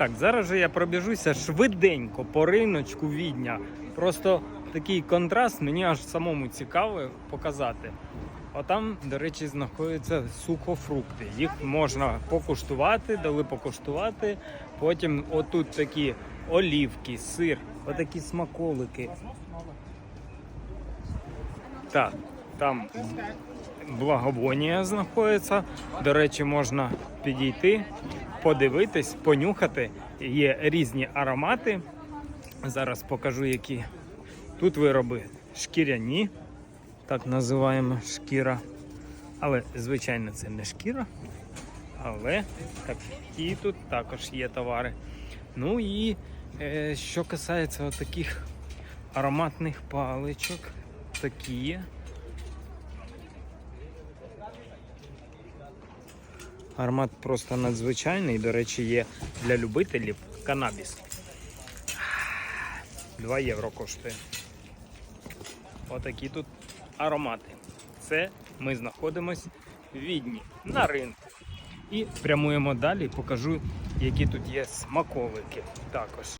Так, зараз же я пробіжуся швиденько по риночку Відня. Просто такий контраст мені аж самому цікаво показати. Отам, до речі, знаходяться сухофрукти. Їх можна покуштувати, дали покуштувати. Потім отут такі олівки, сир, отакі смаколики. Так, там благовонія знаходиться. До речі, можна підійти, подивитись, понюхати. Є різні аромати. Зараз покажу, які тут вироби шкіряні, так називаємо шкіра. Але, звичайно, це не шкіра. Але такі тут також є товари. Ну і е, що касається таких ароматних паличок, такі є. Аромат просто надзвичайний. До речі, є для любителів канабіс. 2 євро коштує. Отакі тут аромати. Це ми знаходимось в Відні на ринку. І прямуємо далі, покажу, які тут є смаколики також.